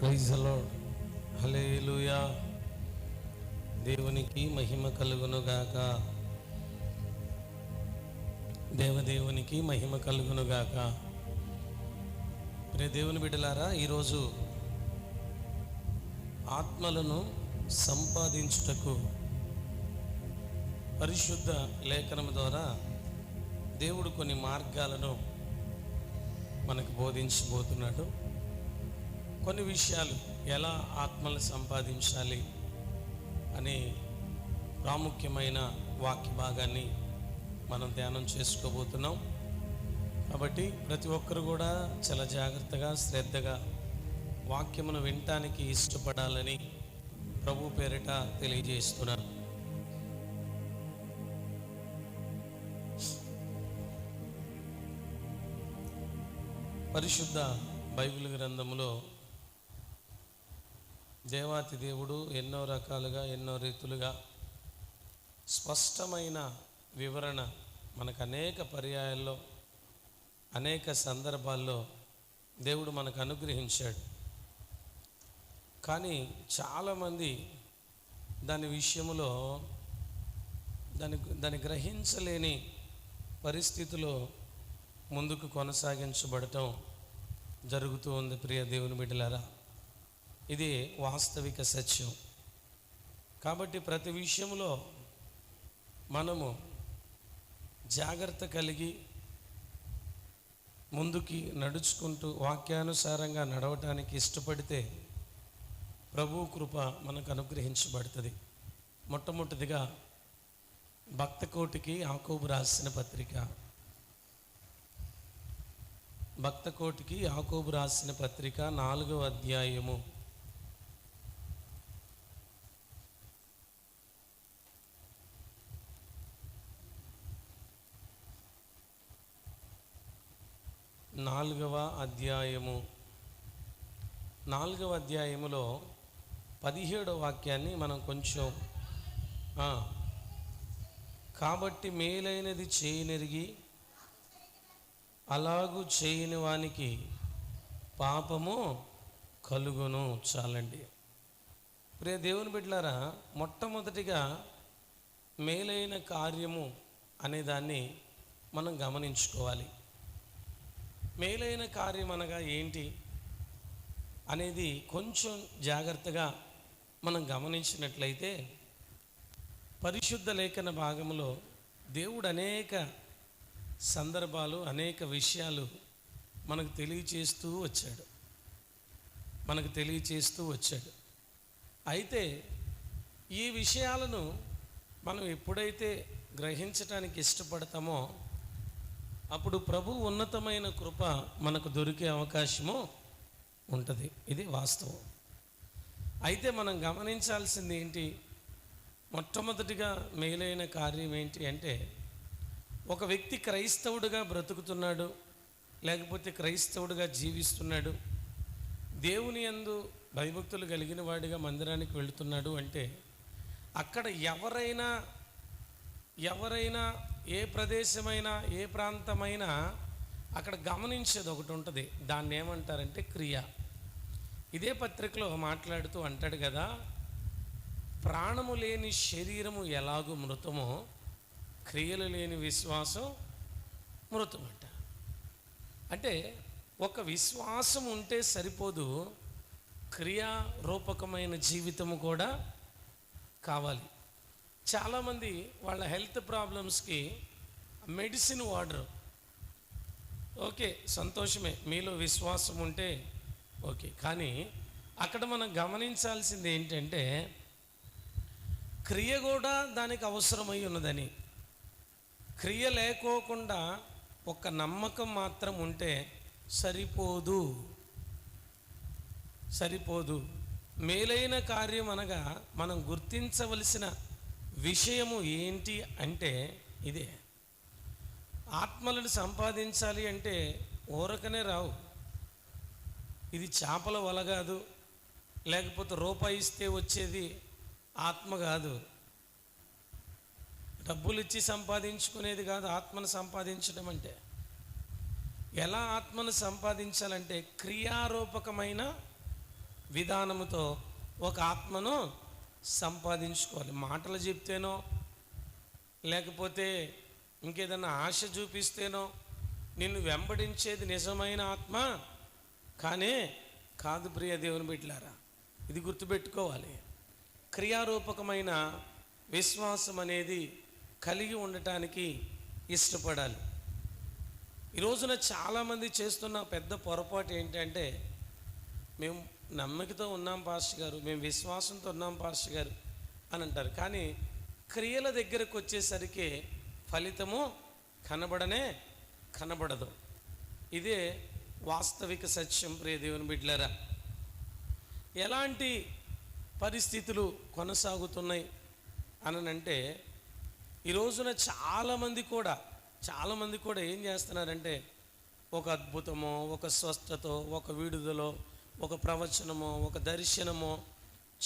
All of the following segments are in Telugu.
ప్రైజ్ లార్డ్ హలేలుయా దేవునికి మహిమ కలుగును గాక. దేవదేవునికి మహిమ కలుగును ప్రే దేవుని బిడ్డలారా ఈరోజు ఆత్మలను సంపాదించుటకు పరిశుద్ధ లేఖనం ద్వారా దేవుడు కొన్ని మార్గాలను మనకు బోధించబోతున్నాడు. కొన్ని విషయాలు ఎలా ఆత్మలు సంపాదించాలి అనే ప్రాముఖ్యమైన వాక్య భాగాన్ని మనం ధ్యానం చేసుకోబోతున్నాం. కాబట్టి ప్రతి ఒక్కరు కూడా చాలా జాగ్రత్తగా శ్రద్ధగా వాక్యమును వినటానికి ఇష్టపడాలని ప్రభు పేరిట తెలియజేస్తున్నాను. పరిశుద్ధ బైబిల్ గ్రంథంలో దేవాతి దేవుడు ఎన్నో రకాలుగా ఎన్నో రీతులుగా స్పష్టమైన వివరణ మనకు అనేక పర్యాయాల్లో అనేక సందర్భాల్లో దేవుడు మనకు అనుగ్రహించాడు. కానీ చాలామంది దాని విషయంలో దాని దాన్ని గ్రహించలేని పరిస్థితిలో ముందుకు కొనసాగించబడటం జరుగుతూ ఉంది ప్రియ దేవుని బిడ్డలారా. ఇది వాస్తవిక సత్యం. కాబట్టి ప్రతి విషయంలో మనము జాగ్రత్త కలిగి ముందుకి నడుచుకుంటూ వాక్యానుసారంగా నడవటానికి ఇష్టపడితే ప్రభు కృప మనకు అనుగ్రహించబడుతుంది. మొట్టమొదటిదిగా భక్తకోటికి ఆకోబు రాసిన పత్రిక. భక్తకోటికి ఆకోబు రాసిన పత్రిక నాలుగవ అధ్యాయము. నాలుగవ అధ్యాయము. నాలుగవ అధ్యాయములో పదిహేడవ వాక్యాన్ని మనం కొంచెం కాబట్టి మేలైనది చేయనెరిగి అలాగూ చేయని వానికి పాపము కలుగును చాలండి. ప్రియ దేవుని బిడ్డలారా మొట్టమొదటిగా మేలైన కార్యము అనే దాన్ని మనం గమనించుకోవాలి. మేలైన కార్యం అనగా ఏంటి అనేది కొంచెం జాగ్రత్తగా మనం గమనించినట్లయితే పరిశుద్ధ లేఖన భాగంలో దేవుడు అనేక సందర్భాలు అనేక విషయాలు మనకు తెలియచేస్తూ వచ్చాడు. మనకు తెలియచేస్తూ వచ్చాడు. అయితే ఈ విషయాలను మనం ఎప్పుడైతే గ్రహించటానికి ఇష్టపడతామో అప్పుడు ప్రభు ఉన్నతమైన కృప మనకు దొరికే అవకాశము ఉంటుంది. ఇది వాస్తవం. అయితే మనం గమనించాల్సింది ఏంటి? మొట్టమొదటిగా మేలైన కార్యం ఏంటి అంటే ఒక వ్యక్తి క్రైస్తవుడిగా బ్రతుకుతున్నాడు లేకపోతే క్రైస్తవుడిగా జీవిస్తున్నాడు దేవుని యందు భయభక్తులు కలిగిన వాడిగా మందిరానికి వెళుతున్నాడు అంటే అక్కడ ఎవరైనా ఎవరైనా ఏ ప్రదేశమైనా ఏ ప్రాంతమైనా అక్కడ గమనించేది ఒకటి ఉంటుంది. దాన్ని ఏమంటారంటే క్రియ. ఇదే పత్రికలో మాట్లాడుతూ అంటాడు కదా ప్రాణము లేని శరీరము ఎలాగూ మృతమో క్రియలు లేని విశ్వాసం మృతమంట. అంటే ఒక విశ్వాసం ఉంటే సరిపోదు క్రియారూపకమైన జీవితము కూడా కావాలి. చాలామంది వాళ్ళ హెల్త్ ప్రాబ్లమ్స్కి మెడిసిన్ వాడరు. ఓకే సంతోషమే. మీలో విశ్వాసం ఉంటే ఓకే. కానీ అక్కడ మనం గమనించాల్సింది ఏంటంటే క్రియ కూడా దానికి అవసరమై ఉన్నదని. క్రియ లేకోకుండా ఒక నమ్మకం మాత్రం ఉంటే సరిపోదు. సరిపోదు. మేలైన కార్యం అనగా మనం గుర్తించవలసిన విషయము ఏంటి అంటే ఇదే. ఆత్మలను సంపాదించాలి అంటే ఊరకనే రావు. ఇది చేపల వల కాదు లేకపోతే రూపాయి ఇస్తే వచ్చేది ఆత్మ కాదు. డబ్బులు ఇచ్చి సంపాదించుకునేది కాదు ఆత్మను సంపాదించడం అంటే. ఎలా ఆత్మను సంపాదించాలంటే క్రియారూపకమైన విధానముతో ఒక ఆత్మను సంపాదించుకోవాలి. మాటలు చెప్తేనో లేకపోతే ఇంకేదన్నా ఆశ చూపిస్తేనో నిన్ను వెంబడించేది నిజమైన ఆత్మ. కానీ కాదు ప్రియ దేవుని బిడ్డలారా ఇది గుర్తుపెట్టుకోవాలి. క్రియారూపకమైన విశ్వాసం అనేది కలిగి ఉండటానికి ఇష్టపడాలి. ఈ రోజున చాలామంది చేస్తున్న పెద్ద పొరపాటు ఏంటంటే మేము నమ్మకతో ఉన్నాం పాస్టర్ గారు. మేము విశ్వాసంతో ఉన్నాం పాస్టర్ గారు అని అంటారు. కానీ క్రియల దగ్గరకు వచ్చేసరికి ఫలితము కనబడనే కనబడదు. ఇదే వాస్తవిక సత్యం ప్రియ దేవుని బిడ్లరా ఎలాంటి పరిస్థితులు కొనసాగుతున్నాయి అనంటే ఈ రోజున చాలామంది కూడా చాలామంది కూడా ఏం చేస్తున్నారంటే ఒక అద్భుతమో ఒక స్వస్థతో ఒక విడుదలో ఒక ప్రవచనమో ఒక దర్శనమో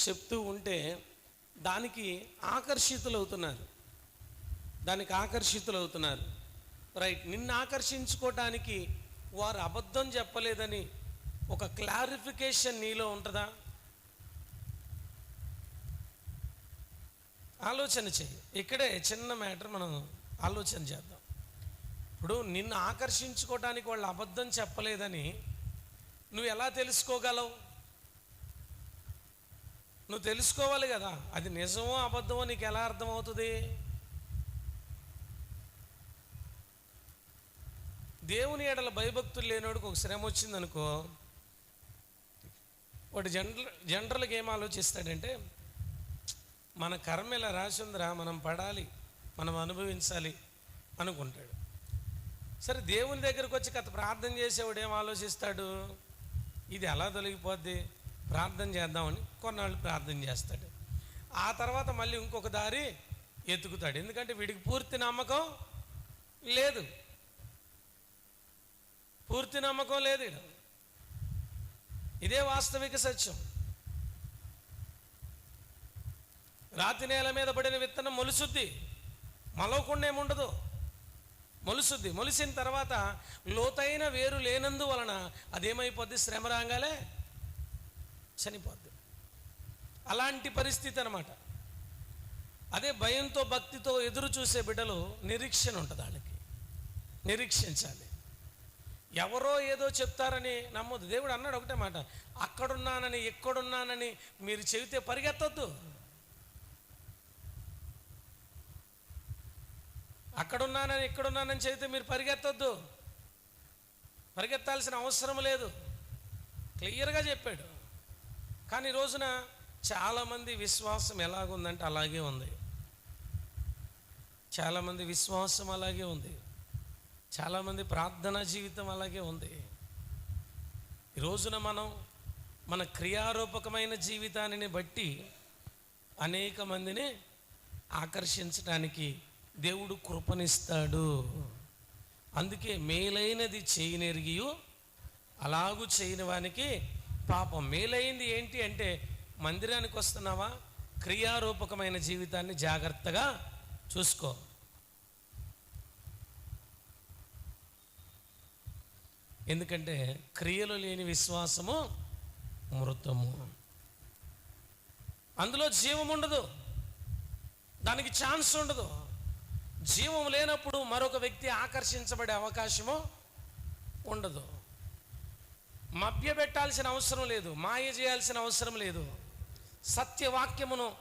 చెప్తూ ఉంటే దానికి ఆకర్షితులవుతున్నారు. దానికి ఆకర్షితులవుతున్నారు. రైట్ నిన్ను ఆకర్షించుకోవటానికి వారు అబద్ధం చెప్పలేదని ఒక క్లారిఫికేషన్ నీలో ఉంటుందా? ఆలోచన చెయ్యి. ఇక్కడే చిన్న మ్యాటర్ మనం ఆలోచన చేద్దాం. ఇప్పుడు నిన్ను ఆకర్షించుకోవడానికి వాళ్ళు అబద్ధం చెప్పలేదని నువ్వు ఎలా తెలుసుకోగలవు? నువ్వు తెలుసుకోవాలి కదా. అది నిజమో అబద్ధమో నీకు ఎలా అర్థమవుతుంది? దేవుని ఎడల భయభక్తులు లేనివాడికి ఒక శ్రమ వచ్చిందనుకో వాడు జనరల్ జనరల్గా ఏం ఆలోచిస్తాడంటే మన కర్మ ఇలా రాసిందిరా మనం పడాలి మనం అనుభవించాలి అనుకుంటాడు. సరే దేవుని దగ్గరకు వచ్చి కథ ప్రార్థన చేసేవాడు ఏం ఆలోచిస్తాడు? ఇది ఎలా తొలగిపోద్ది? ప్రార్థన చేద్దామని కొన్నాళ్ళు ప్రార్థన చేస్తాడు. ఆ తర్వాత మళ్ళీ ఇంకొక దారి ఎత్తుకుతాడు. ఎందుకంటే వీడికి పూర్తి నమ్మకం లేదు. పూర్తి నమ్మకం లేదు ఇదే వాస్తవిక సత్యం. రాతి నేల మీద పడిన విత్తనం మొలుసుద్ది. మలవకుండా ఏముండదు. మొలుసుద్ది. మొలిసిన తర్వాత లోతైన వేరు లేనందు వలన అదేమైపోద్ది? శ్రమ రాగాలే చనిపోద్ది. అలాంటి పరిస్థితి అనమాట అదే భయంతో భక్తితో ఎదురు చూసే బిడ్డలు నిరీక్షణ ఉంటుంది వాళ్ళకి నిరీక్షించాలి. ఎవరో ఏదో చెప్తారని నమ్మొద్దు. దేవుడు అన్నాడు ఒకటే మాట. అక్కడున్నానని ఎక్కడున్నానని మీరు చెబితే పరిగెత్తొద్దు. అక్కడున్నానని ఇక్కడున్నానని చెబితే మీరు పరిగెత్తొద్దు. పరిగెత్తాల్సిన అవసరం లేదు. క్లియర్గా చెప్పాడు. కానీ రోజున చాలామంది విశ్వాసం ఎలాగుందంటే అలాగే ఉంది. చాలామంది విశ్వాసం అలాగే ఉంది. చాలామంది ప్రార్థనా జీవితం అలాగే ఉంది. ఈ రోజున మనం మన క్రియారూపకమైన జీవితాన్ని బట్టి అనేక మందిని ఆకర్షించడానికి దేవుడు కృపనిస్తాడు. అందుకే మేలైనది చేయనెరిగియు అలాగూ చేయని వానికి పాపం. మేలైంది ఏంటి అంటే మందిరానికి వస్తున్నావా? క్రియారూపకమైన జీవితాన్ని జాగ్రత్తగా చూసుకో. ఎందుకంటే క్రియలు లేని విశ్వాసము మృతము. అందులో జీవం ఉండదు దానికి ఛాన్స్ ఉండదు. జీవం లేనప్పుడు మరొక వ్యక్తి ఆకర్షించబడే అవకాశము ఉండదు. మభ్య పెట్టాల్సిన అవసరం లేదు మాయ చేయాల్సిన అవసరం లేదు. సత్యవాక్యమును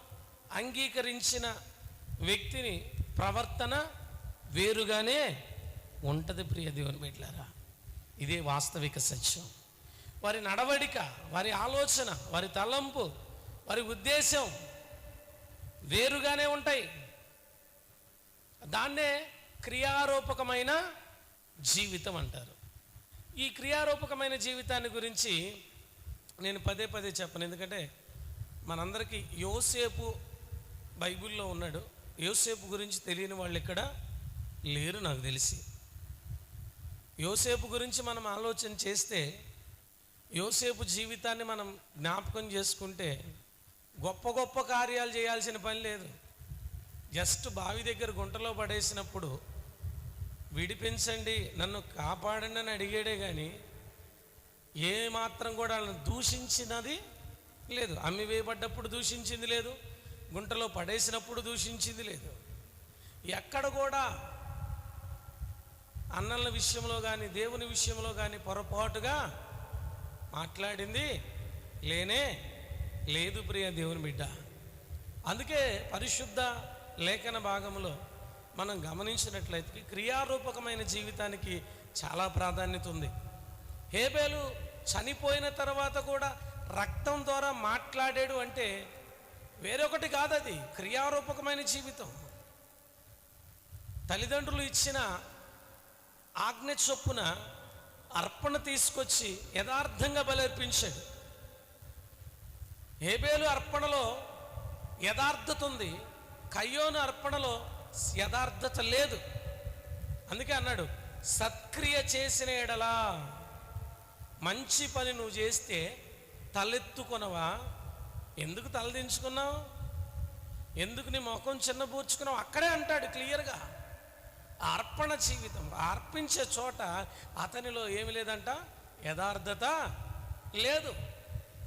అంగీకరించిన వ్యక్తిని ప్రవర్తన వేరుగానే ఉంటుంది ప్రియ దేవుని ఇదే వాస్తవిక సత్యం. వారి నడవడిక వారి ఆలోచన వారి తలంపు వారి ఉద్దేశం వేరుగానే ఉంటాయి. దాన్నే క్రియారూపకమైన జీవితం అంటారు. ఈ క్రియారూపకమైన జీవితాన్ని గురించి నేను పదే పదే చెప్పను. ఎందుకంటే మనందరికీ యోసేపు బైబిల్లో ఉన్నాడు. యోసేపు గురించి తెలియని వాళ్ళు ఇక్కడ లేరు నాకు తెలిసి. యోసేపు గురించి మనం ఆలోచన చేస్తే యోసేపు జీవితాన్ని మనం జ్ఞాపకం చేసుకుంటే గొప్ప గొప్ప కార్యాలు చేయాల్సిన పని లేదు. జస్ట్ బావి దగ్గర గుంటలో పడేసినప్పుడు విడిపించండి నన్ను కాపాడండి అని అడిగాడే కానీ ఏ మాత్రం కూడా వాళ్ళని దూషించినది లేదు. అమ్మి వేయబడ్డప్పుడు దూషించింది లేదు గుంటలో పడేసినప్పుడు దూషించింది లేదు. ఎక్కడ కూడా అన్నల విషయంలో కానీ దేవుని విషయంలో కానీ పొరపాటుగా మాట్లాడింది లేనే లేదు ప్రియ దేవుని బిడ్డ. అందుకే పరిశుద్ధ లేఖన భాగంలో మనం గమనించినట్లయితే క్రియారూపకమైన జీవితానికి చాలా ప్రాధాన్యత ఉంది. హేబేలు చనిపోయిన తర్వాత కూడా రక్తం ద్వారా మాట్లాడాడు అంటే వేరొకటి కాదు అది క్రియారూపకమైన జీవితం. తల్లిదండ్రులు ఇచ్చిన ఆజ్ఞ చొప్పున అర్పణ తీసుకొచ్చి యథార్థంగా బలర్పించాడు. హేబేలు అర్పణలో యథార్థత ఉంది కయ్యోను అర్పణలో యథార్థత లేదు. అందుకే అన్నాడు సత్క్రియ చేసిన ఎడలా మంచి పని నువ్వు చేస్తే తలెత్తుకొనవా? ఎందుకు తలదించుకున్నావు ఎందుకు నీ ముఖం చిన్నబూర్చుకున్నావు అక్కడే అంటాడు క్లియర్గా. అర్పణ జీవితం అర్పించే చోట అతనిలో ఏమి లేదంట? యథార్థత లేదు.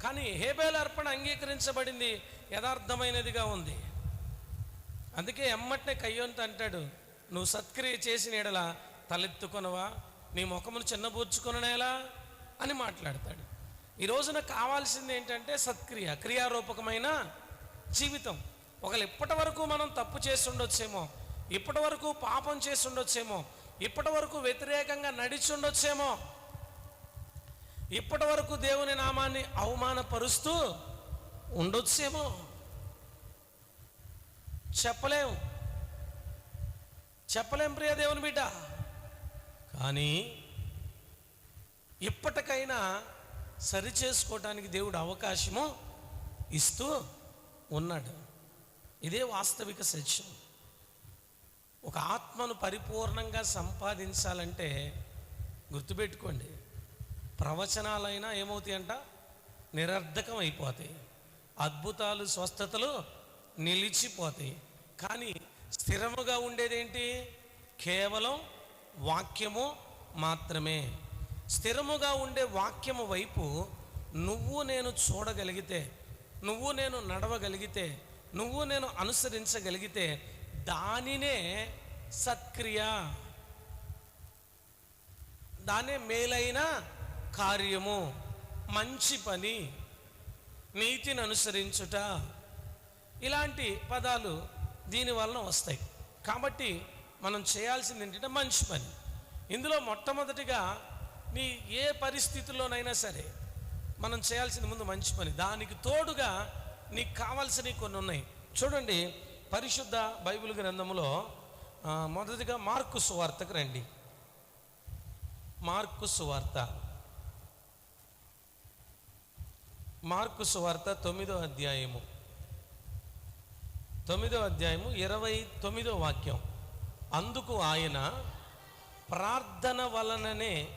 కానీ హేబేల అర్పణ అంగీకరించబడింది యథార్థమైనదిగా ఉంది. అందుకే ఎమ్మటనే కయ్యోంత అంటాడు నువ్వు సత్క్రియ చేసిన ఎడల తలెత్తుకొనవా? నీ ముఖమును చిన్నబూర్చుకొననేలా? అని మాట్లాడతాడు. ఈ రోజున కావాల్సింది ఏంటంటే సత్క్రియ క్రియారూపకమైన జీవితం. ఒకళ్ళు ఇప్పటి వరకు మనం తప్పు చేసి ఉండొచ్చేమో ఇప్పటి వరకు పాపం చేసి ఉండొచ్చేమో ఇప్పటి వరకు వ్యతిరేకంగా నడిచి ఉండొచ్చేమో ఇప్పటి వరకు దేవుని నామాన్ని అవమానపరుస్తూ ఉండొచ్చేమో. చెప్పలేం చెప్పలేం ప్రియ దేవుని బిడ్డ. కానీ ఇప్పటికైనా సరి చేసుకోవటానికి దేవుడు అవకాశము ఇస్తూ ఉన్నాడు. ఇదే వాస్తవిక సత్యం ఒక ఆత్మను పరిపూర్ణంగా సంపాదించాలంటే గుర్తుపెట్టుకోండి. ప్రవచనాలైనా ఏమవుతాయంట? నిరర్ధకం అయిపోతాయి. అద్భుతాలు స్వస్థతలు నిలిచిపోతాయి. కానీ స్థిరముగా ఉండేదేంటి? కేవలం వాక్యము మాత్రమే. స్థిరముగా ఉండే వాక్యము వైపు నువ్వు నేను చూడగలిగితే నువ్వు నేను నడవగలిగితే నువ్వు నేను అనుసరించగలిగితే దానినే సత్క్రియ. దానే మేలైన కార్యము మంచి పని నీతిని అనుసరించుట. ఇలాంటి పదాలు దీనివలన వస్తాయి. కాబట్టి మనం చేయాల్సింది ఏంటంటే మంచి పని. ఇందులో మొట్టమొదటిగా నీ ఏ పరిస్థితుల్లోనైనా సరే మనం చేయాల్సింది ముందు మంచి పని. దానికి తోడుగా నీకు కావాల్సినవి కొన్ని ఉన్నాయి. చూడండి పరిశుద్ధ బైబిల్ గ్రంథంలో మొదటిగా మార్కు సువార్తకు రండి. మార్కు సువార్త. మార్కు సువార్త తొమ్మిదో అధ్యాయము. తొమ్మిదో అధ్యాయము ఇరవై తొమ్మిదో వాక్యం. అందుకు ఆయన ప్రార్థన వలననే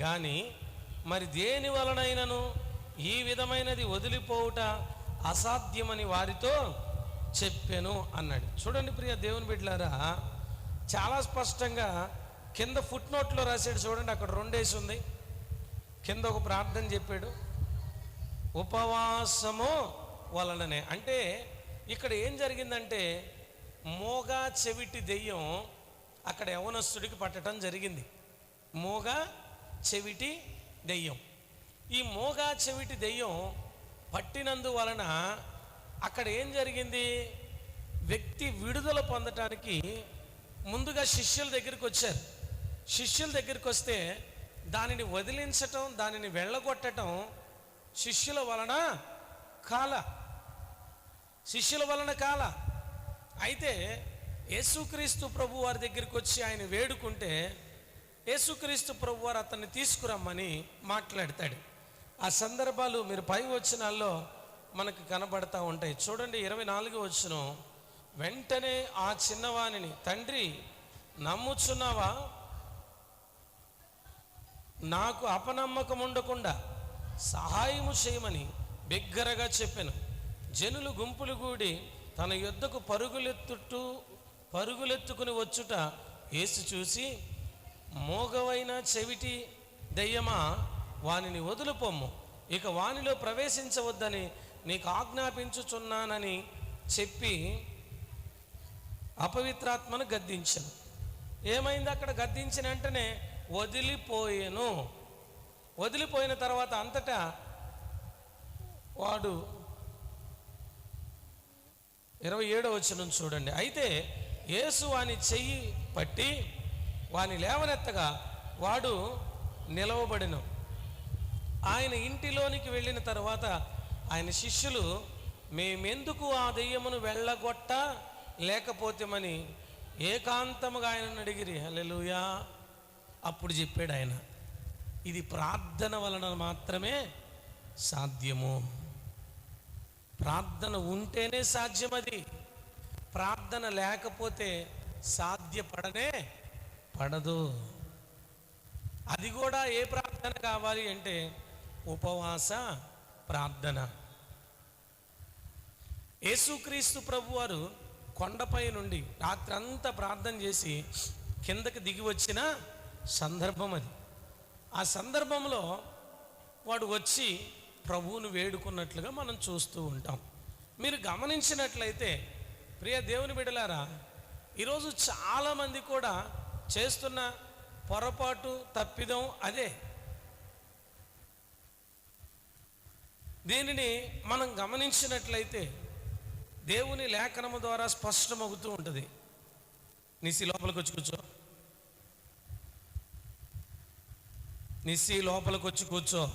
కానీ మరి దేని వలనైనను? ఈ విధమైనది వదిలిపోవుట అసాధ్యమని వారితో చెప్పాను అన్నాడు. చూడండి ప్రియ దేవుని బిడ్డలారా చాలా స్పష్టంగా కింద ఫుట్ నోట్లో రాశాడు చూడండి అక్కడ రెండేసి ఉంది. కింద ఒక ప్రార్థన చెప్పాడు. ఉపవాసము వలననే. అంటే ఇక్కడ ఏం జరిగిందంటే మోగా చెవిటి దెయ్యం అక్కడ యవనస్తుడికి పట్టడం జరిగింది. మోగా చెవిటి దెయ్యం. ఈ మోగా చెవిటి దెయ్యం పట్టినందువలన అక్కడ ఏం జరిగింది? వ్యక్తి విడుదల పొందటానికి ముందుగా శిష్యుల దగ్గరికి వచ్చారు. శిష్యుల దగ్గరికి వస్తే దానిని వదిలించటం దానిని వెళ్ళగొట్టటం శిష్యుల వలన కాల శిష్యుల వలన కాల. అయితే యేసుక్రీస్తు ప్రభు వారి దగ్గరికి వచ్చి ఆయన వేడుకుంటే యేసుక్రీస్తు ప్రభు వారు అతన్ని తీసుకురమ్మని మాట్లాడతాడు. ఆ సందర్భాలు మీరు పై వచ్చినాల్లో మనకు కనబడతా ఉంటాయి. చూడండి ఇరవై నాలుగు వచ్చిన వెంటనే ఆ చిన్నవాణిని తండ్రి నమ్ముచున్నావా? నాకు అపనమ్మకం ఉండకుండా సహాయము చేయమని బిగ్గరగా చెప్పాను. జనులు గుంపులు కూడి తన యుద్ధకు పరుగులెత్తుటూ పరుగులెత్తుకుని వచ్చుట యేసు చూసి మోగవైన చెవిటి దయ్యమా వానిని వదులుపొమ్ము. ఇక వానిలో ప్రవేశించవద్దని నీకు ఆజ్ఞాపించుచున్నానని చెప్పి అపవిత్రాత్మను గద్దించను. ఏమైంది అక్కడ గద్దించిన వెంటనే వదిలిపోయాను. వదిలిపోయిన తర్వాత అంతటా వాడు ఇరవై ఏడో వచ్చిన చూడండి. అయితే యేసు వాని చెయ్యి పట్టి వాని లేవనెత్తగా వాడు నిలవబడిను. ఆయన ఇంటిలోనికి వెళ్ళిన తర్వాత ఆయన శిష్యులు మేమెందుకు ఆ దెయ్యమును వెళ్ళగొట్ట? లేకపోతేమని ఏకాంతముగా ఆయనను అడిగిరి. హలెలుయా అప్పుడు చెప్పాడు ఆయన ఇది ప్రార్థన వలన మాత్రమే సాధ్యము. ప్రార్థన ఉంటేనే సాధ్యం అది ప్రార్థన లేకపోతే సాధ్యపడనే పడదు. అది కూడా ఏ ప్రార్థన కావాలి అంటే ఉపవాస ప్రార్థన. యేసుక్రీస్తు ప్రభువారు కొండపై నుండి రాత్రంతా ప్రార్థన చేసి కిందకి దిగి వచ్చిన సందర్భం అది ఆ సందర్భంలో వాడు వచ్చి ప్రభువును వేడుకున్నట్లుగా మనం చూస్తూ ఉంటాం. మీరు గమనించినట్లయితే ప్రియ దేవుని బిడలారా ఈరోజు చాలామంది కూడా చేస్తున్న పొరపాటు తప్పిదం అదే. దీనిని మనం గమనించినట్లయితే దేవుని లేఖనము ద్వారా స్పష్టమవుతూ ఉంటుంది. నిసి లోపలికి వచ్చి కూర్చో. నిసి లోపలికి వచ్చి కూర్చో.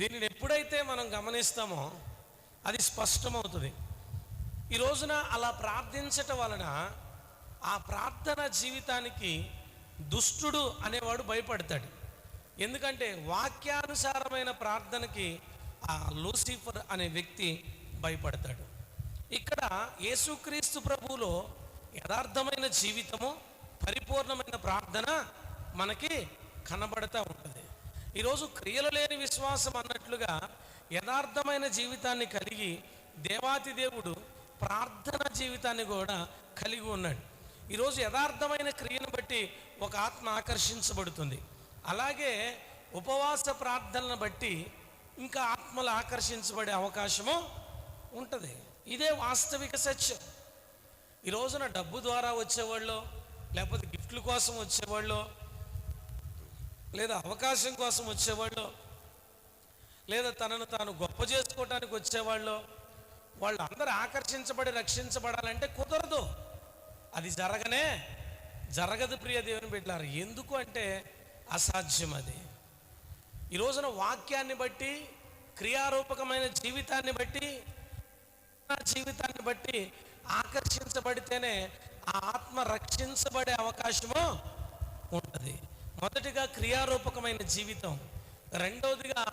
దీనిని ఎప్పుడైతే మనం గమనిస్తామో అది స్పష్టమవుతుంది. ఈ రోజున అలా ప్రార్థించటం వలన ఆ ప్రార్థన జీవితానికి దుష్టుడు అనేవాడు భయపడతాడు. ఎందుకంటే వాక్యానుసారమైన ప్రార్థనకి ఆ లూసిఫర్ అనే వ్యక్తి భయపడతాడు. ఇక్కడ యేసుక్రీస్తు ప్రభువులో యథార్థమైన జీవితము పరిపూర్ణమైన ప్రార్థన మనకి కనబడతా ఉంటుంది. ఈరోజు క్రియలు లేని విశ్వాసం అన్నట్లుగా యథార్థమైన జీవితాన్ని కలిగి దేవాతి దేవుడు ప్రార్థన జీవితాన్ని కూడా కలిగి ఉన్నాడు. ఈరోజు యథార్థమైన క్రియను బట్టి ఒక ఆత్మ ఆకర్షించబడుతుంది. అలాగే ఉపవాస ప్రార్థనను బట్టి ఇంకా ఆత్మలు ఆకర్షించబడే అవకాశము ఉంటుంది. ఇదే వాస్తవిక సత్యం. ఈ రోజున డబ్బు ద్వారా వచ్చేవాళ్ళు లేకపోతే గిఫ్ట్ల కోసం వచ్చేవాళ్ళు లేదా అవకాశం కోసం వచ్చేవాళ్ళు లేదా తనను తాను గొప్ప చేసుకోవటానికి వచ్చేవాళ్ళు వాళ్ళు అందరూ ఆకర్షించబడి రక్షించబడాలంటే కుదరదు. అది జరగనే జరగదు ప్రియ దేవుని బిడ్డారు ఎందుకు అంటే అసాధ్యం అది. ఈ రోజున వాక్యాన్ని బట్టి క్రియారూపకమైన జీవితాన్ని బట్టి నా జీవితాన్ని బట్టి ఆకర్షించబడితేనే ఆ ఆత్మ రక్షించబడే అవకాశము ఉంటుంది. మొదటిగా క్రియారూపకమైన జీవితం రెండవదిగా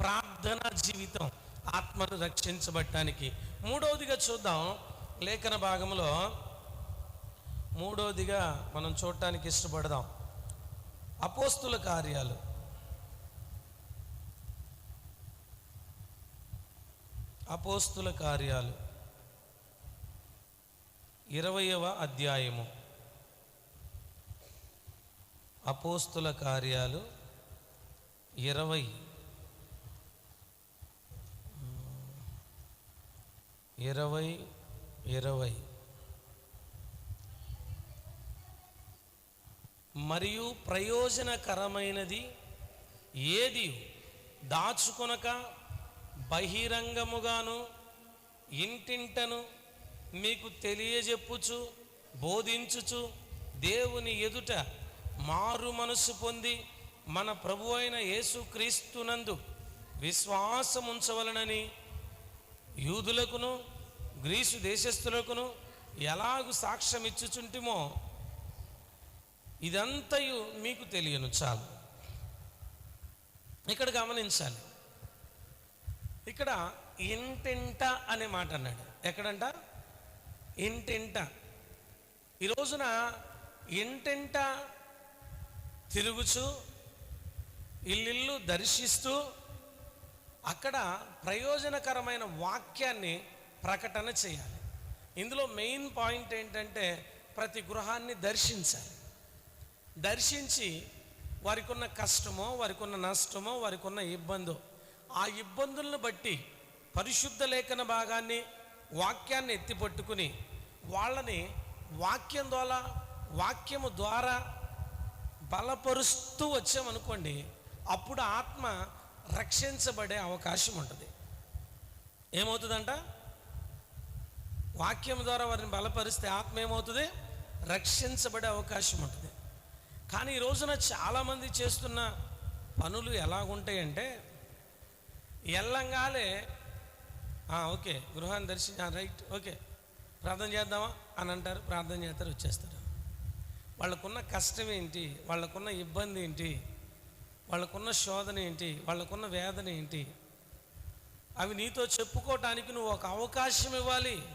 ప్రార్థనా జీవితం ఆత్మను రక్షించబడటానికి. మూడవదిగా చూద్దాం లేఖన భాగంలో మూడవదిగా మనం చూడటానికి ఇష్టపడదాం. అపోస్తుల కార్యాలు. అపోస్తుల కార్యాలు. ఇరవయవ అధ్యాయము. అపోస్తుల కార్యాలు ఇరవై ఇరవై ఇరవై. మరియు ప్రయోజనకరమైనది ఏది? దాచుకొనక బహిరంగముగాను ఇంటింటను మీకు తెలియజెప్పుచు బోధించుచు దేవుని ఎదుట మారు మనసు పొంది మన ప్రభు అయిన యేసుక్రీస్తునందు విశ్వాసం ఉంచవలనని యూదులకును గ్రీసు దేశస్థులకును ఎలాగు సాక్ష్యం ఇచ్చుచుంటిమో ఇదంతయు మీకు తెలియను చాలు. ఇక్కడ గమనించాలి. ఇక్కడ ఇంటింట అనే మాట అన్నాడు. ఎక్కడంట? ఇంటింట. ఈ రోజున ఇంటింట తిరుగుచు ఇల్లు దర్శిస్తూ అక్కడ ప్రయోజనకరమైన వాక్యాన్ని ప్రకటన చేయాలి. ఇందులో మెయిన్ పాయింట్ ఏంటంటే ప్రతి గృహాన్ని దర్శించాలి. దర్శించి వారికి ఉన్న కష్టమో వారికి ఉన్న నష్టమో వారికి ఉన్న ఇబ్బందో ఆ ఇబ్బందులను బట్టి పరిశుద్ధ లేఖన భాగాన్ని వాక్యాన్ని ఎత్తిపట్టుకుని వాళ్ళని వాక్యం ద్వారా వాక్యము ద్వారా బలపరుస్తూ వచ్చామనుకోండి అప్పుడు ఆత్మ రక్షించబడే అవకాశం ఉంటుంది. ఏమవుతుందంట? వాక్యం ద్వారా వారిని బలపరిస్తే ఆత్మ ఏమవుతుంది? రక్షించబడే అవకాశం ఉంటుంది. కానీ ఈ రోజున చాలామంది చేస్తున్న పనులు ఎలాగుంటాయంటే ఎల్లంగాలే ఓకే గృహాన్ని దర్శించ రైట్ ఓకే ప్రార్థన చేద్దామా? అని అంటారు ప్రార్థన చేస్తారు వచ్చేస్తారు. వాళ్ళకున్న కష్టం ఏంటి? వాళ్ళకున్న ఇబ్బంది ఏంటి? వాళ్ళకున్న శోధన ఏంటి? వాళ్ళకున్న వేదన ఏంటి? అవి నీతో చెప్పుకోవటానికి నువ్వు ఒక అవకాశం ఇవ్వాలి.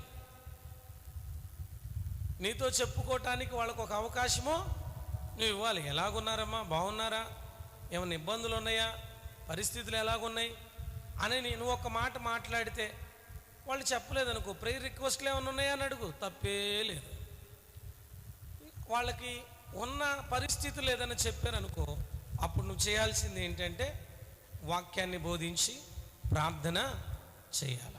నీతో చెప్పుకోవటానికి వాళ్ళకు ఒక అవకాశము నువ్వు ఇవ్వాలి. ఎలాగున్నారమ్మా? బాగున్నారా? ఏమైనా ఇబ్బందులు ఉన్నాయా? పరిస్థితులు ఎలాగున్నాయి? అని నేను ఒక మాట మాట్లాడితే వాళ్ళు చెప్పలేదనుకో. ప్రే రిక్వెస్ట్లు ఏమైనా ఉన్నాయా అని అడుగు. తప్పే లేదు. వాళ్ళకి ఉన్న పరిస్థితులు ఏదైనా చెప్పారనుకో అప్పుడు నువ్వు చేయాల్సింది ఏంటంటే వాక్యాన్ని బోధించి ప్రార్థన చేయాల.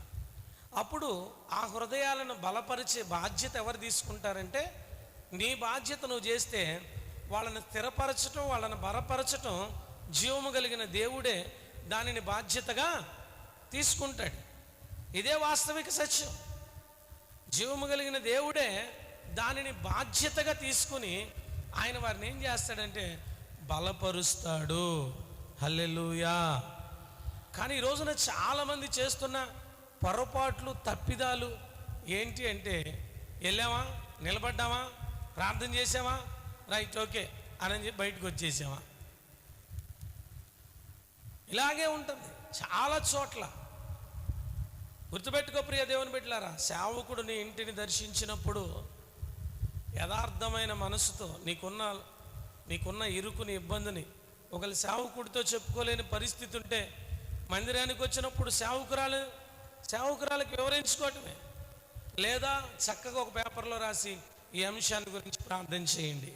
అప్పుడు ఆ హృదయాలను బలపరిచే బాధ్యత ఎవరు తీసుకుంటారంటే నీ బాధ్యత నువ్వు చేస్తే వాళ్ళని స్థిరపరచటం వాళ్ళని బలపరచటం జీవము కలిగిన దేవుడే దానిని బాధ్యతగా తీసుకుంటాడు. ఇదే వాస్తవిక సత్యం. జీవము కలిగిన దేవుడే దానిని బాధ్యతగా తీసుకుని ఆయన వారిని ఏం చేస్తాడంటే బలపరుస్తాడు. హల్లెలూయా. కానీ ఈ రోజున చాలామంది చేస్తున్న పొరపాట్లు తప్పిదాలు ఏంటి అంటే వెళ్ళామా నిలబడ్డామా ప్రార్థన చేసామా రైట్ ఓకే అని చెప్పి బయటకు వచ్చేసామా ఇలాగే ఉంటుంది. చాలా చోట్ల. గుర్తుపెట్టుకో ప్రియ దేవుని బిడ్డలారా సేవకుడు నీ ఇంటిని దర్శించినప్పుడు యథార్థమైన మనసుతో నీకున్న నీకున్న ఇరుకుని ఇబ్బందిని ఒకరి సేవకుడితో చెప్పుకోలేని పరిస్థితి ఉంటే మందిరానికి వచ్చినప్పుడు సేవకురాలు సేవకురాలకు వివరించుకోవటమే. లేదా చక్కగా ఒక పేపర్లో రాసి ఈ అంశాన్ని గురించి ప్రార్థన చేయండి.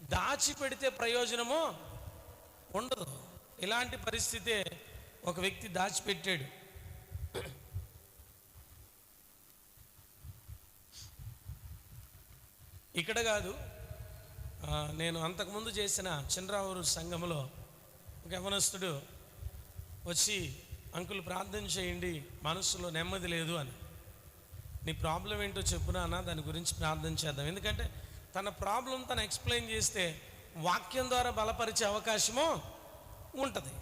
దాచిపెడితే ప్రయోజనము ఉండదు. ఇలాంటి పరిస్థితే ఒక వ్యక్తి దాచిపెట్టాడు. ఇక్కడ కాదు. నేను అంతకుముందు చేసిన చిన్నరావూరు సంఘంలో ఒక యవనస్తుడు వచ్చి అంకులు ప్రార్థన చేయండి మనసులో నెమ్మది లేదు అని. నీ ప్రాబ్లం ఏంటో చెప్పునా దాని గురించి ప్రార్థన చేద్దాం. ఎందుకంటే తన ప్రాబ్లం తను ఎక్స్ప్లెయిన్ చేస్తే వాక్యం ద్వారా బలపరిచే అవకాశము ఉంటుంది.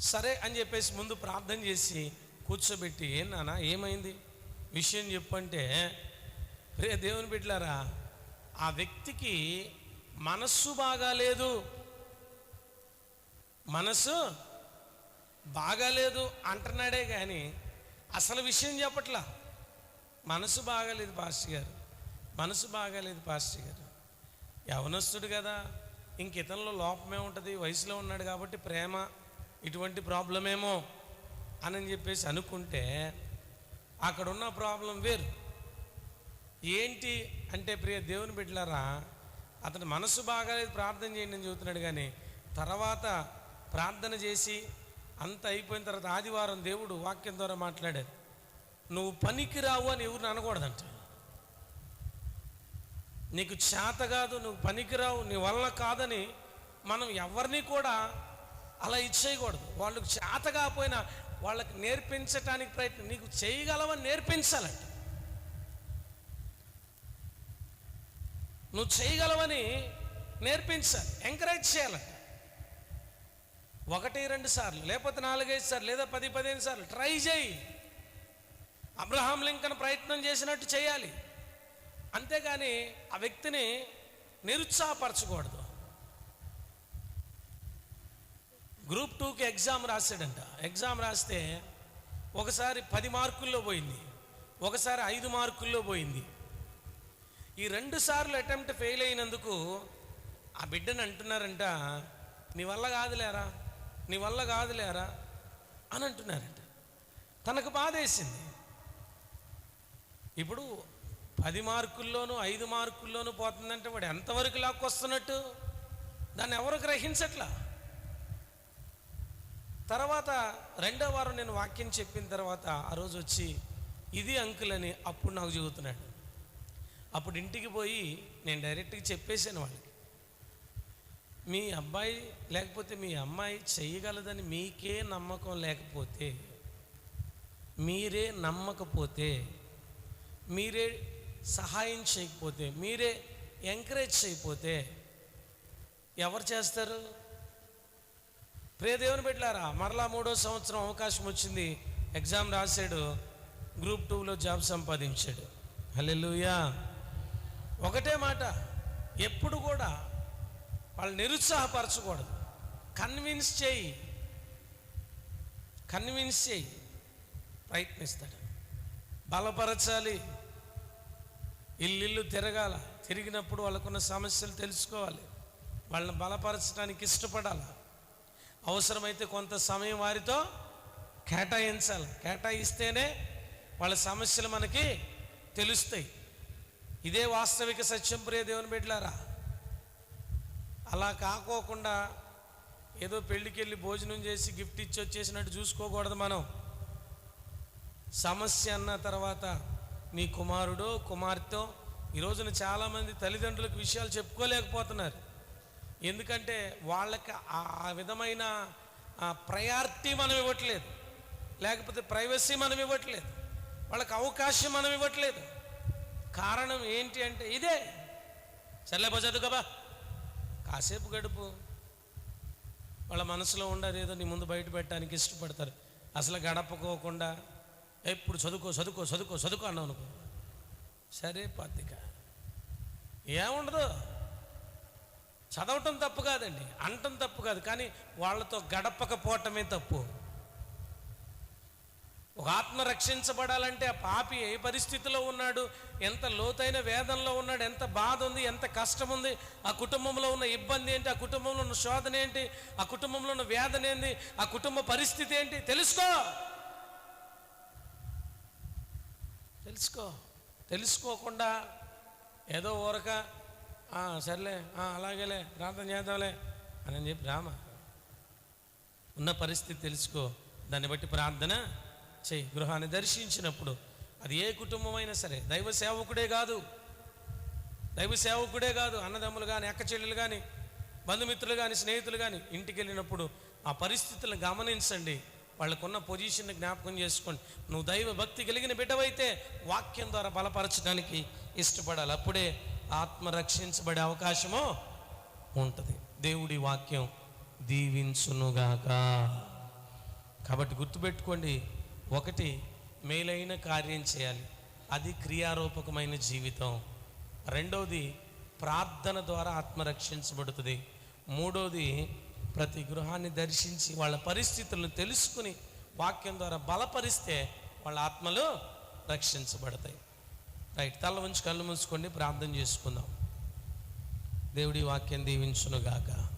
సరే అని చెప్పేసి ముందు ప్రార్థన చేసి కూర్చోబెట్టి ఏం నానా ఏమైంది? విషయం చెప్పంటే రే దేవుని బిడ్డలారా ఆ వ్యక్తికి మనస్సు బాగాలేదు మనసు బాగాలేదు అంటున్నాడే కానీ అసలు విషయం చెప్పట్లా? మనసు బాగాలేదు పాస్టర్ గారు. మనసు బాగాలేదు పాస్టర్ గారు. యవనస్తుడు కదా. ఇంక ఇతనిలో లోపమే ఉంటుంది వయసులో ఉన్నాడు కాబట్టి ప్రేమ ఇటువంటి ప్రాబ్లమేమో అని చెప్పేసి అనుకుంటే అక్కడున్న ప్రాబ్లం వేరు. ఏంటి అంటే ప్రియ దేవుని బిడ్డలారా అతని మనసు బాగాలేదు ప్రార్థన చేయండి అని చెబుతున్నాడు కానీ తర్వాత ప్రార్థన చేసి అంత అయిపోయిన తర్వాత ఆదివారం దేవుడు వాక్యం ద్వారా మాట్లాడాడు. నువ్వు పనికి రావు అని ఎవరిని అనకూడదంట. నీకు చేత కాదు నువ్వు పనికిరావు నీ వల్ల కాదని మనం ఎవరిని కూడా అలా ఇచ్చేయకూడదు. వాళ్ళకు చేత కాకపోయినా వాళ్ళకి నేర్పించటానికి ప్రయత్నం నీకు చేయగలవని నేర్పించాలంట. నువ్వు చేయగలవని నేర్పించాలి ఎంకరేజ్ చేయాలంట ఒకటి రెండు సార్లు లేకపోతే నాలుగైదు సార్లు లేదా పది పదిహేను సార్లు ట్రై చేయి. అబ్రహాం లింకన్ ప్రయత్నం చేసినట్టు చేయాలి. అంతేగాని ఆ వ్యక్తిని నిరుత్సాహపరచకూడదు. గ్రూప్ టూకి ఎగ్జామ్ రాశాడంట. ఎగ్జామ్ రాస్తే ఒకసారి పది మార్కుల్లో పోయింది. ఒకసారి ఐదు మార్కుల్లో పోయింది. ఈ రెండు సార్లు అటెంప్ట్ ఫెయిల్ అయినందుకు ఆ బిడ్డని అంటున్నారంట నీ వల్ల కాదులేరా నీ వల్ల కాదులేరా అని అంటున్నారంట. తనకు బాధ వేసింది ఇప్పుడు పది మార్కుల్లోనూ ఐదు మార్కుల్లోనూ పోతుందంటే వాడు ఎంతవరకు లాక్కొస్తున్నట్టు దాన్ని ఎవరు గ్రహించట్లా? తర్వాత రెండో వారం నేను వాక్యం చెప్పిన తర్వాత ఆ రోజు వచ్చి ఇది అంకుల్ అని అప్పుడు నాకు చెబుతున్నాడు. అప్పుడు ఇంటికి పోయి నేను డైరెక్ట్గా చెప్పేశాను వాళ్ళకి. మీ అబ్బాయి లేకపోతే మీ అమ్మాయి చేయగలదని మీకే నమ్మకం లేకపోతే మీరే నమ్మకపోతే మీరే సహాయం చేయకపోతే మీరే ఎంకరేజ్ చేయకపోతే ఎవరు చేస్తారు? ప్రేదేవుని పెట్టారా మరలా మూడో సంవత్సరం అవకాశం వచ్చింది. ఎగ్జామ్ రాశాడు గ్రూప్ టూలో జాబ్ సంపాదించాడు. హల్లెలూయా. ఒకటే మాట. ఎప్పుడు కూడా వాళ్ళు నిరుత్సాహపరచకూడదు. కన్విన్స్ చేయి. కన్విన్స్ చేయి. ప్రయత్నిస్తాడు. బలపరచాలి. ఇల్లు తిరగాల. తిరిగినప్పుడు వాళ్ళకున్న సమస్యలు తెలుసుకోవాలి. వాళ్ళని బలపరచడానికి ఇష్టపడాలి. అవసరమైతే కొంత సమయం వారితో కేటాయించాలి. కేటాయిస్తేనే వాళ్ళ సమస్యలు మనకి తెలుస్తాయి. ఇదే వాస్తవిక సత్యం ప్రియ దేవుని బిడ్డలారా. అలా కాకోకుండా ఏదో పెళ్ళికి వెళ్ళి భోజనం చేసి గిఫ్ట్ ఇచ్చి వచ్చేసినట్టు చూసుకోకూడదు మనం. సమస్య అన్న తర్వాత నీ కుమారుడు కుమార్తె ఈ రోజున చాలామంది తల్లిదండ్రులకు విషయాలు చెప్పుకోలేకపోతున్నారు. ఎందుకంటే వాళ్ళకి ఆ ఆ విధమైన ప్రయారిటీ మనం ఇవ్వట్లేదు. లేకపోతే ప్రైవసీ మనం ఇవ్వట్లేదు. వాళ్ళకి అవకాశం మనం ఇవ్వట్లేదు. కారణం ఏంటి అంటే ఇదే. సర్లేపో చదువుకోబా కాసేపు గడుపు. వాళ్ళ మనసులో ఉండదు ఏదో నీ ముందు బయట పెట్టడానికి ఇష్టపడతారు. అసలు గడపకోకుండా ఎప్పుడు చదువుకో చదువుకో చదువుకో చదువుకో అన్నావు అనుకో. సరే పత్రిక ఏముండదు. చదవటం తప్పు కాదండి అంటం తప్పు కాదు. కానీ వాళ్ళతో గడపకపోవటమే తప్పు. ఒక ఆత్మ రక్షించబడాలంటే ఆ పాపి ఏ పరిస్థితిలో ఉన్నాడు? ఎంత లోతైన వేదనలో ఉన్నాడు? ఎంత బాధ ఉంది? ఎంత కష్టం ఉంది? ఆ కుటుంబంలో ఉన్న ఇబ్బంది ఏంటి? ఆ కుటుంబంలో ఉన్న శోధన ఏంటి? ఆ కుటుంబంలో ఉన్న వేదన ఏంటి ఆ కుటుంబ పరిస్థితి ఏంటి? తెలుసుకో! తెలుసుకో! తెలుసుకోకుండా ఏదో ఊరక సర్లే అలాగేలే ప్రార్థన చేద్దాంలే అని చెప్పి రామ ఉన్న పరిస్థితి తెలుసుకో దాన్ని బట్టి ప్రార్థన చేయి గృహాన్ని దర్శించినప్పుడు అది ఏ కుటుంబం అయినా సరే దైవ సేవకుడే కాదు. దైవ సేవకుడే కాదు. అన్నదమ్ములు కానీ అక్క చెల్లెలు కానీ బంధుమిత్రులు కానీ స్నేహితులు కానీ ఇంటికి వెళ్ళినప్పుడు ఆ పరిస్థితులను గమనించండి. వాళ్ళకున్న పొజిషన్ జ్ఞాపకం చేసుకోండి. నువ్వు దైవ భక్తి కలిగిన బిడ్డవైతే వాక్యం ద్వారా బలపరచడానికి ఇష్టపడాలి. అప్పుడే ఆత్మ రక్షించబడే అవకాశము ఉంటుంది. దేవుడి వాక్యం దీవించునుగాక. కాబట్టి గుర్తుపెట్టుకోండి ఒకటి మేలైన కార్యం చేయాలి. అది క్రియారూపకమైన జీవితం. రెండవది ప్రార్థన ద్వారా ఆత్మ రక్షించబడుతుంది. మూడవది ప్రతి గృహాన్ని దర్శించి వాళ్ళ పరిస్థితులను తెలుసుకుని వాక్యం ద్వారా బలపరిస్తే వాళ్ళ ఆత్మలు రక్షించబడతాయి. రైట్ తల ఉంచి కళ్ళు మూసుకోండి ప్రార్థన చేసుకుందాం. దేవుడి వాక్యం దీవించునుగాక.